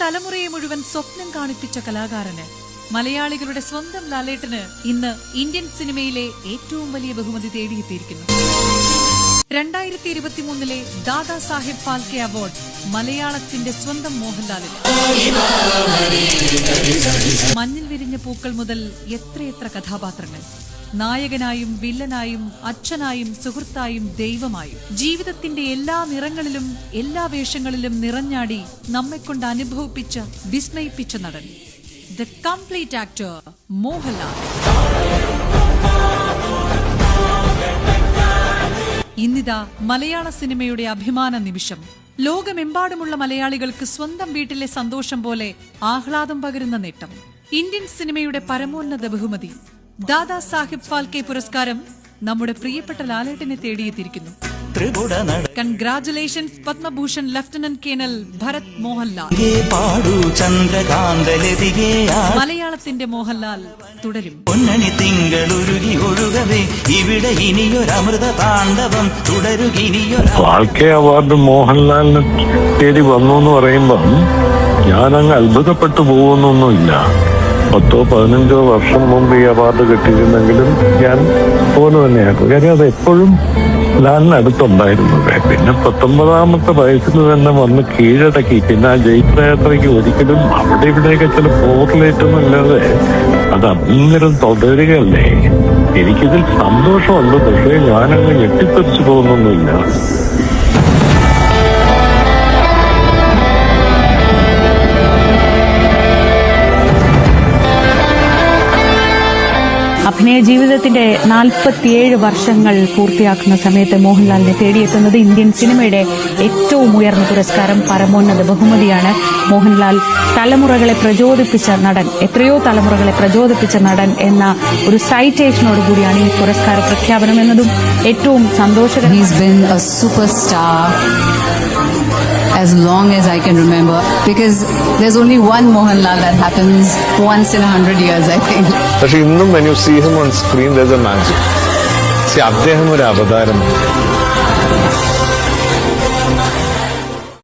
തലമുറയെ മുഴുവൻ സ്വപ്നം കാണിപ്പിച്ച കലാകാരന് മലയാളികളുടെ സ്വന്തം ലാലേട്ടന് ഇന്ന് ഇന്ത്യൻ സിനിമയിലെ ഏറ്റവും വലിയ ബഹുമതി തേടിയെത്തിയിരിക്കുന്നു. രണ്ടായിരത്തി ഇരുപത്തിമൂന്നിലെ ദാദാ സാഹിബ് ഫാൽക്കെ അവാർഡ് മലയാളത്തിന്റെ സ്വന്തം മോഹൻലാലിന്. മഞ്ഞിൽ വിരിഞ്ഞ പൂക്കൾ മുതൽ എത്രയെത്ര കഥാപാത്രങ്ങൾ. നായകനായും വില്ലനായും അച്ഛനായും സുഹൃത്തായും ദൈവമായും. ജീവിതത്തിന്റെ എല്ലാ നിറങ്ങളിലും എല്ലാ വേഷങ്ങളിലും നിറഞ്ഞാടി നമ്മെക്കൊണ്ട് അനുഭവിപ്പിച്ച വിസ്മയിപ്പിച്ച നടൻ. The complete actor Mohanlal. ഇന്നിതാ മലയാള സിനിമയുടെ അഭിമാന നിമിഷം. ലോകമെമ്പാടുമുള്ള മലയാളികൾക്ക് സ്വന്തം വീട്ടിലെ സന്തോഷം പോലെ ആഹ്ലാദം പകരുന്ന നേട്ടം. ഇന്ത്യൻ സിനിമയുടെ പരമോന്നത ബഹുമതി. ദാദാ സാഹിബ് ഫാൽക്കെ പുരസ്കാരം നമ്മുടെ പ്രിയപ്പെട്ട ലാലേട്ടനെ തേടിയെത്തിയിരിക്കുന്നു. Congratulations Padma Bhushan lieutenant colonel Bharat Mohanlal. മലയാളത്തിന്റെ മോഹൻലാൽ തുടരും. പൊന്നണി തിങ്കളുരുകി ഒഴുകവേ ഇവിടെ ഇനിയൊരമൃത താണ്ഡവം തുടരുകിനിയൊര ഫാൽക്കെ അവാർഡ് മോഹൻലാലിന് തേടി വന്നു എന്ന് പറയുമ്പം ഞാനങ്ങ് അത്ഭുതപ്പെട്ടു പോകുന്നൊന്നുമില്ല. പത്തോ പതിനഞ്ചോ വർഷം മുമ്പ് ഈ അവാർഡ് കിട്ടിയിരുന്നെങ്കിലും ഞാൻ പോലെ തന്നെയാക്കും കാര്യം അത് എപ്പോഴും ലാലിന് അടുത്തുണ്ടായിരുന്നു പിന്നെ പത്തൊമ്പതാമത്തെ വയസ്സിൽ തന്നെ വന്ന് കീഴടക്കി. പിന്നെ ആ ജയിത്രയാത്രയ്ക്ക് ഒരിക്കലും അവിടെ ഇവിടെയൊക്കെ ചില പോർലേറ്റൊന്നുമില്ലാതെ അത് അന്നേരം തുടരുകയല്ലേ? എനിക്കിതിൽ സന്തോഷമുണ്ട്. പക്ഷേ ഞാനങ്ങ് ഞെട്ടിത്തെറിച്ചു പോകുന്നൊന്നുമില്ല. അഭിനയ ജീവിതത്തിന്റെ നാൽപ്പത്തിയേഴ് വർഷങ്ങൾ പൂർത്തിയാക്കുന്ന സമയത്ത് മോഹൻലാലിനെ തേടിയെത്തുന്നത് ഇന്ത്യൻ സിനിമയുടെ ഏറ്റവും ഉയർന്ന പുരസ്കാരം പരമോന്നത ബഹുമതിയാണ്. മോഹൻലാൽ തലമുറകളെ പ്രചോദിപ്പിച്ച നടൻ എത്രയോ തലമുറകളെ പ്രചോദിപ്പിച്ച നടൻ എന്ന ഒരു സൈറ്റേഷനോട് കൂടിയാണ് ഈ പുരസ്കാര പ്രഖ്യാപനം എന്നതും ഏറ്റവും സന്തോഷകരമാണ്. He's been a superstar as long as I can remember. because there's only one Mohanlal that happens once in a hundred years, I think. പക്ഷെ ഇന്നും when you see him on screen there a magic see അദ്ദേഹം ഒരു അവതാരം